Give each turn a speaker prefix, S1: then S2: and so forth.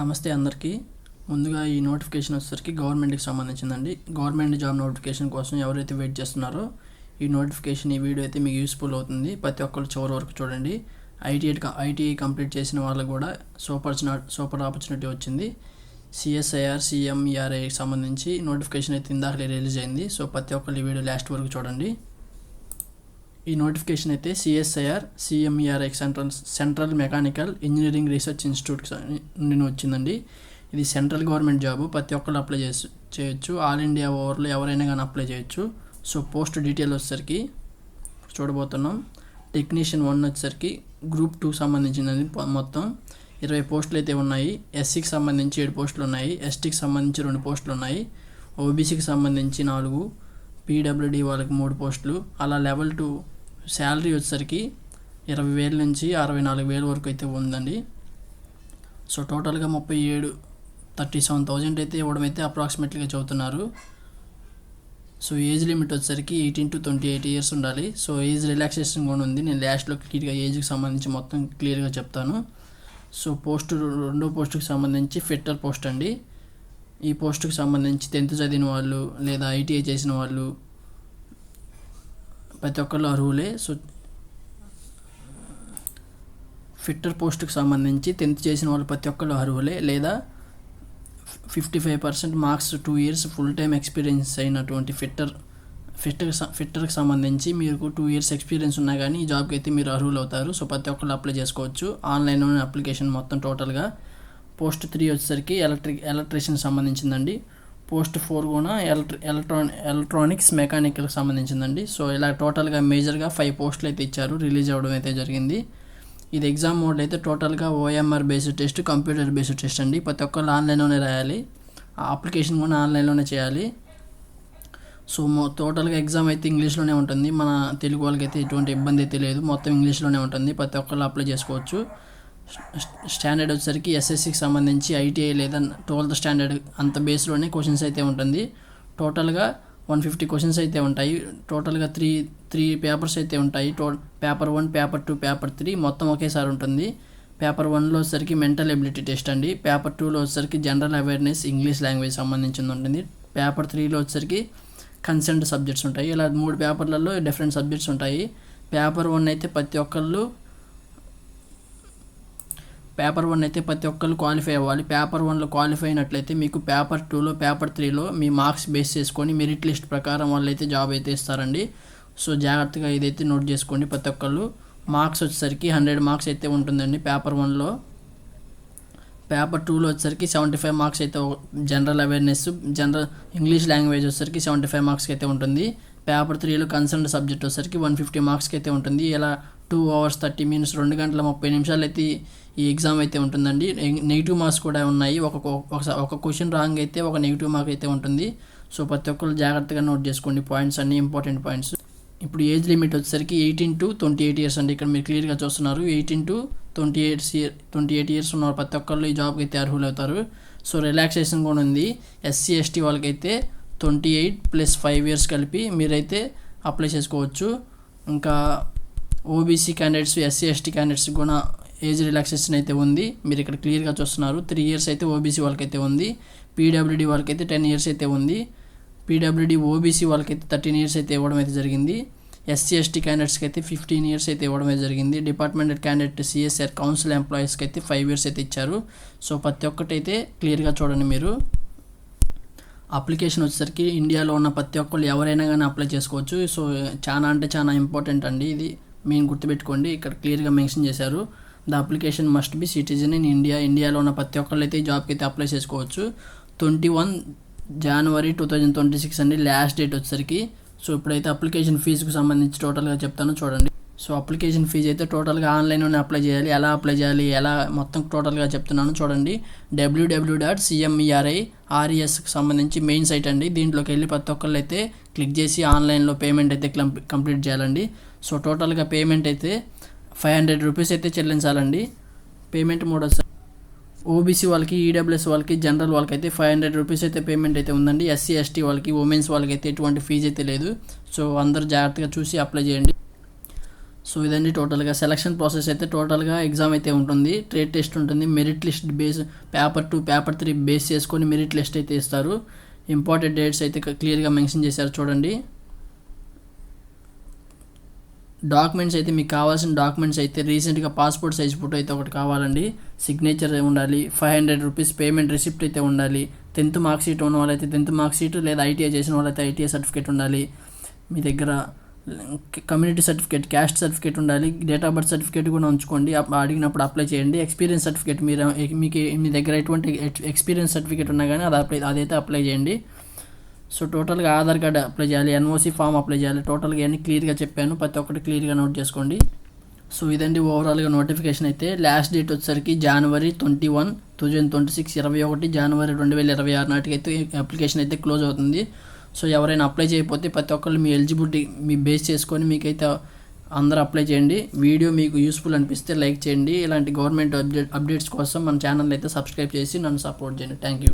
S1: నమస్తే అందరికీ. ముందుగా ఈ నోటిఫికేషన్ వచ్చేసరికి గవర్నమెంట్కి సంబంధించిందండి. గవర్నమెంట్ జాబ్ నోటిఫికేషన్ కోసం ఎవరైతే వెయిట్ చేస్తున్నారో ఈ నోటిఫికేషన్ ఈ వీడియో అయితే మీకు యూస్ఫుల్ అవుతుంది. ప్రతి ఒక్కరు చివరి వరకు చూడండి. ఐటీఐ ఐటీఐ కంప్లీట్ చేసిన వాళ్ళకు కూడా సూపర్ సూపర్ ఆపర్చునిటీ వచ్చింది. సిఎస్ఐఆర్ సిఎంఈఆర్ఐకి సంబంధించి నోటిఫికేషన్ అయితే ఇందాకలే రిలీజ్ అయింది. సో ప్రతి ఒక్కరు ఈ వీడియో లాస్ట్ వరకు చూడండి. ఈ నోటిఫికేషన్ అయితే CSIR CMERI central central mechanical engineering research institute నుండి వచ్చిందండి. ఇది సెంట్రల్ గవర్నమెంట్ జాబ్. ప్రతి ఒక్కరు అప్లై చేసి చేయొచ్చు. ఆల్ ఇండియా ఓవర్లో ఎవరైనా కానీ అప్లై చేయొచ్చు. సో పోస్ట్ డీటెయిల్ వచ్చేసరికి చూడబోతున్నాం. టెక్నీషియన్ వన్ వచ్చేసరికి గ్రూప్ టూ సంబంధించినది మొత్తం. ఇరవై పోస్టులు అయితే ఉన్నాయి. ఎస్సీకి సంబంధించి ఏడు పోస్టులు ఉన్నాయి. ఎస్టీకి సంబంధించి రెండు పోస్టులు ఉన్నాయి. ఓబీసీకి సంబంధించి నాలుగు. పీడబ్ల్యూడీ వాళ్ళకి మూడు పోస్టులు. అలా లెవెల్ టూ శాలరీ వచ్చేసరికి ఇరవై వేల నుంచి అరవై నాలుగు వేల వరకు అయితే ఉందండి. సో టోటల్గా ముప్పై ఏడు థర్టీ సెవెన్ థౌజండ్ అయితే ఇవ్వడం అయితే అప్రాక్సిమేట్లీగా చదువుతున్నారు. సో ఏజ్ లిమిట్ వచ్చేసరికి eighteen to twenty eight years ఉండాలి. సో ఏజ్ రిలాక్సేషన్ కూడా ఉంది. నేను లాస్ట్లో క్లియర్గా ఏజ్కి సంబంధించి మొత్తం క్లియర్గా చెప్తాను. సో పోస్ట్ రెండో పోస్టుకి సంబంధించి ఫిట్టర్ పోస్ట్ అండి. ఈ పోస్టుకి సంబంధించి టెన్త్ చదివిన వాళ్ళు లేదా ఐటీఐ చేసిన వాళ్ళు ప్రతి ఒక్కళ్ళు అర్హులే సో ఫిట్టర్ పోస్ట్కి సంబంధించి టెన్త్ చేసిన వాళ్ళు ప్రతి ఒక్కళ్ళు అర్హులే లేదా fifty five percent marks two years full time experience అయినటువంటి ఫిట్టర్ ఫిట్టర్ ఫిట్టర్కి సంబంధించి మీకు టూ ఇయర్స్ ఎక్స్పీరియన్స్ ఉన్నా కానీ ఈ జాబ్కి అయితే మీరు అర్హులు అవుతారు. సో ప్రతి ఒక్కళ్ళు అప్లై చేసుకోవచ్చు. ఆన్లైన్లోనే అప్లికేషన్ మొత్తం టోటల్గా. పోస్ట్ త్రీ వచ్చేసరికి ఎలక్ట్రిక్ ఎలక్ట్రీషియన్ సంబంధించిందండి. పోస్ట్ ఫోర్ కూడా ఎలక్ట్రి ఎలక్ట్రాన్ ఎలక్ట్రానిక్స్ మెకానికల్కి సంబంధించిందండి. సో ఇలా టోటల్గా మేజర్గా ఫైవ్ పోస్టులు అయితే ఇచ్చారు. రిలీజ్ అవ్వడం అయితే జరిగింది. ఇది ఎగ్జామ్ మోడ్ అయితే టోటల్గా OMR based test computer based test అండి. ప్రతి ఒక్కళ్ళు ఆన్లైన్లోనే రాయాలి. ఆ అప్లికేషన్ కూడా ఆన్లైన్లోనే చేయాలి. సో మో టోటల్గా ఎగ్జామ్ అయితే ఇంగ్లీష్లోనే ఉంటుంది. మన తెలుగు వాళ్ళకి అయితే ఎటువంటి ఇబ్బంది అయితే లేదు. మొత్తం ఇంగ్లీష్లోనే ఉంటుంది. ప్రతి ఒక్కళ్ళు అప్లై చేసుకోవచ్చు. స్టాండర్డ్ వచ్చేసరికి ఎస్ఎస్సికి సంబంధించి ఐటీఐ లేదా ట్వెల్త్ స్టాండర్డ్ అంత బేస్లోనే క్వశ్చన్స్ అయితే ఉంటుంది. టోటల్గా వన్ ఫిఫ్టీ క్వశ్చన్స్ అయితే ఉంటాయి. టోటల్గా త్రీ త్రీ పేపర్స్ అయితే ఉంటాయి. To paper one paper two paper three మొత్తం ఒకేసారి ఉంటుంది. పేపర్ వన్లో వచ్చేసరికి మెంటల్ ఎబిలిటీ టెస్ట్ అండి. పేపర్ టూలో వచ్చేసరికి జనరల్ అవేర్నెస్ ఇంగ్లీష్ లాంగ్వేజ్ సంబంధించింది ఉంటుంది. పేపర్ త్రీలో వచ్చేసరికి కన్సెంట్ సబ్జెక్ట్స్ ఉంటాయి. ఇలా మూడు పేపర్లలో డిఫరెంట్ సబ్జెక్ట్స్ ఉంటాయి. పేపర్ వన్ అయితే ప్రతి ఒక్కళ్ళు పేపర్ వన్ అయితే ప్రతి ఒక్కరు క్వాలిఫై అవ్వాలి. పేపర్ వన్లో క్వాలిఫై అయినట్లయితే మీకు పేపర్ టూలో పేపర్ త్రీలో మీ మార్క్స్ బేస్ చేసుకొని మెరిట్ లిస్ట్ ప్రకారం వాళ్ళు అయితే జాబ్ అయితే ఇస్తారండి. సో జాగ్రత్తగా ఇదైతే నోట్ చేసుకోండి ప్రతి ఒక్కళ్ళు. మార్క్స్ వచ్చేసరికి హండ్రెడ్ మార్క్స్ అయితే ఉంటుందండి పేపర్ వన్లో. పేపర్ టూలో వచ్చేసరికి సెవెంటీ ఫైవ్ మార్క్స్ అయితే general awareness general English language వచ్చేసరికి సెవెంటీ ఫైవ్ మార్క్స్కి అయితే ఉంటుంది. పేపర్ త్రీలో కన్సర్న్ సబ్జెక్ట్ వచ్చేసరికి వన్ ఫిఫ్టీ మార్క్స్కి అయితే ఉంటుంది. ఇలా టూ అవర్స్ థర్టీ మినిట్స్ రెండు గంటల ముప్పై నిమిషాలు అయితే ఈ ఎగ్జామ్ అయితే ఉంటుందండి. నెగిటివ్ మార్క్స్ కూడా ఉన్నాయి. ఒక ఒక క్వశ్చన్ రాంగ్ అయితే ఒక నెగిటివ్ మార్క్ అయితే ఉంటుంది. సో ప్రతి ఒక్కరు జాగ్రత్తగా నోట్ చేసుకోండి. పాయింట్స్ అన్ని ఇంపార్టెంట్ పాయింట్స్ ఇప్పుడు ఏజ్ లిమిట్ వచ్చేసరికి eighteen to twenty eight years అండి. ఇక్కడ మీరు క్లియర్గా చూస్తున్నారు. Eighteen to twenty eights year twenty eight years ఉన్న ప్రతి ఒక్కళ్ళు ఈ జాబ్కి అయితే అర్హులు అవుతారు సో రిలాక్సేషన్ కూడా ఉంది. ఎస్సీ ఎస్టీ వాళ్ళకైతే twenty eight plus five years కలిపి మీరైతే అప్లై చేసుకోవచ్చు. ఇంకా OBC candidates SC ST candidates కూడా ఏజ్ రిలాక్సేషన్ అయితే ఉంది. మీరు ఇక్కడ క్లియర్గా చూస్తున్నారు. త్రీ ఇయర్స్ అయితే ఓబీసీ వాళ్ళకైతే ఉంది. పీడబ్ల్యూడీ వాళ్ళకైతే టెన్ ఇయర్స్ అయితే ఉంది. పీడబ్ల్యూడీ ఓబీసీ వాళ్ళకైతే థర్టీన్ ఇయర్స్ అయితే ఇవ్వడం అయితే జరిగింది. ఎస్సీ ఎస్టీ క్యాండిడేట్స్కి అయితే ఫిఫ్టీన్ ఇయర్స్ అయితే ఇవ్వడం అయితే జరిగింది. డిపార్ట్మెంట్ క్యాండిడేట్ సిఎస్ఆర్ కౌన్సిల్ ఎంప్లాయీస్కి అయితే ఫైవ్ ఇయర్స్ అయితే ఇచ్చారు. సో ప్రతి ఒక్కటి అయితే క్లియర్గా చూడండి మీరు. అప్లికేషన్ వచ్చేసరికి ఇండియాలో ఉన్న ప్రతి ఒక్కళ్ళు ఎవరైనా కానీ అప్లై చేసుకోవచ్చు. సో చాలా అంటే చాలా ఇంపార్టెంట్ అండి ఇది. మేము గుర్తుపెట్టుకోండి. ఇక్కడ క్లియర్గా మెన్షన్ చేశారు. The application must be citizen in India ఇండియాలో ఉన్న ప్రతి ఒక్కళ్ళు అయితే జాబ్కి అయితే అప్లై చేసుకోవచ్చు. Twenty one January two thousand twenty six అండి. లాస్ట్ డేట్ వచ్చేసరికి. సో ఇప్పుడైతే అప్లికేషన్ ఫీజుకు సంబంధించి టోటల్గా చెప్తాను చూడండి. సో అప్లికేషన్ ఫీజు అయితే టోటల్గా ఆన్లైన్లోనే అప్లై చేయాలి. ఎలా అప్లై చేయాలి? ఎలా మొత్తం టోటల్గా చెప్తున్నాను చూడండి. డబ్ల్యూడబ్ల్యూ డాట్ సిఎంఈఆర్ఐ ఆర్ఈఎస్కి సంబంధించి మెయిన్ సైట్ అండి. దీంట్లోకి వెళ్ళి ప్రతి ఒక్కళ్ళు అయితే క్లిక్ చేసి ఆన్లైన్లో పేమెంట్ అయితే కంప్లీట్ చేయాలండి. సో టోటల్గా పేమెంట్ అయితే ఫైవ్ హండ్రెడ్ రూపీస్ అయితే చెల్లించాలండి. పేమెంట్ మోడ్ వస్తుంది ఓబీసీ వాళ్ళకి ఈడబ్ల్యూఎస్ వాళ్ళకి జనరల్ వాళ్ళకి అయితే ఫైవ్ హండ్రెడ్ రూపీస్ అయితే పేమెంట్ అయితే ఉందండి. ఎస్సీ ఎస్టీ వాళ్ళకి ఉమెన్స్ వాళ్ళకి అయితే ఎటువంటి ఫీజు అయితే లేదు. సో అందరు జాగ్రత్తగా చూసి అప్లై చేయండి. సో ఇదండి టోటల్గా. సెలక్షన్ ప్రాసెస్ అయితే టోటల్గా ఎగ్జామ్ అయితే ఉంటుంది. ట్రేడ్ టెస్ట్ ఉంటుంది. Merit list base paper two paper three base చేసుకొని మెరిట్ లిస్ట్ అయితే ఇస్తారు. ఇంపార్టెంట్ డేట్స్ అయితే క్లియర్గా మెన్షన్ చేశారు చూడండి. డాక్యుమెంట్స్ అయితే మీకు కావాల్సిన డాక్యుమెంట్స్ అయితే రీసెంట్గా పాస్పోర్ట్ సైజ్ ఫోటో అయితే ఒకటి కావాలండి. సిగ్నేచర్ ఉండాలి? Five hundred rupees payment receipt అయితే ఉండాలి. టెన్త్ మార్క్ షీట్ ఉన్న వాళ్ళైతే టెన్త్ మార్క్ షీట్ లేదా ఐటీఐ చేసిన వాళ్ళైతే ఐటీఐ సర్టిఫికేట్ ఉండాలి. మీ దగ్గర కమ్యూనిటీ సర్టిఫికేట్ క్యాస్ట్ సర్టిఫికేట్ ఉండాలి. డేట్ ఆఫ్ బర్త్ సర్టిఫికేట్ కూడా ఉంచుకోండి. అడిగినప్పుడు అప్లై చేయండి. ఎక్స్పీరియన్స్ సర్టిఫికేట్ మీరు మీకు మీ దగ్గర ఎటువంటి ఎక్స్పీరియన్స్ సర్టిఫికేట్ ఉన్నా కానీ అది అప్లై అదైతే అప్లై చేయండి. సో టోటల్గా ఆధార్ కార్డ్ అప్లై చేయాలి ఎన్ఓసి ఫామ్ అప్లై చేయాలి. టోటల్గా అన్ని క్లియర్గా చెప్పాను. ప్రతి ఒక్కటి క్లియర్గా నోట్ చేసుకోండి. సో ఇదండి ఓవరాల్గా నోటిఫికేషన్ అయితే. లాస్ట్ డేట్ వచ్చేసరికి January twenty one two thousand twenty six ఇరవై ఒకటి జనవరి రెండు వేల ఇరవై ఆరు నాటికి అయితే అప్లికేషన్ అయితే క్లోజ్ అవుతుంది. సో ఎవరైనా అప్లై చేయకపోతే ప్రతి ఒక్కళ్ళు మీ ఎలిజిబిలిటీ మీ బేస్ చేసుకొని మీకైతే అందరూ అప్లై చేయండి. వీడియో మీకు యూస్ఫుల్ అనిపిస్తే లైక్ చేయండి. ఇలాంటి గవర్నమెంట్ అప్డేట్ అప్డేట్స్ కోసం మన ఛానల్ అయితే సబ్స్క్రైబ్ చేసి నన్ను సపోర్ట్ చేయండి. Thank you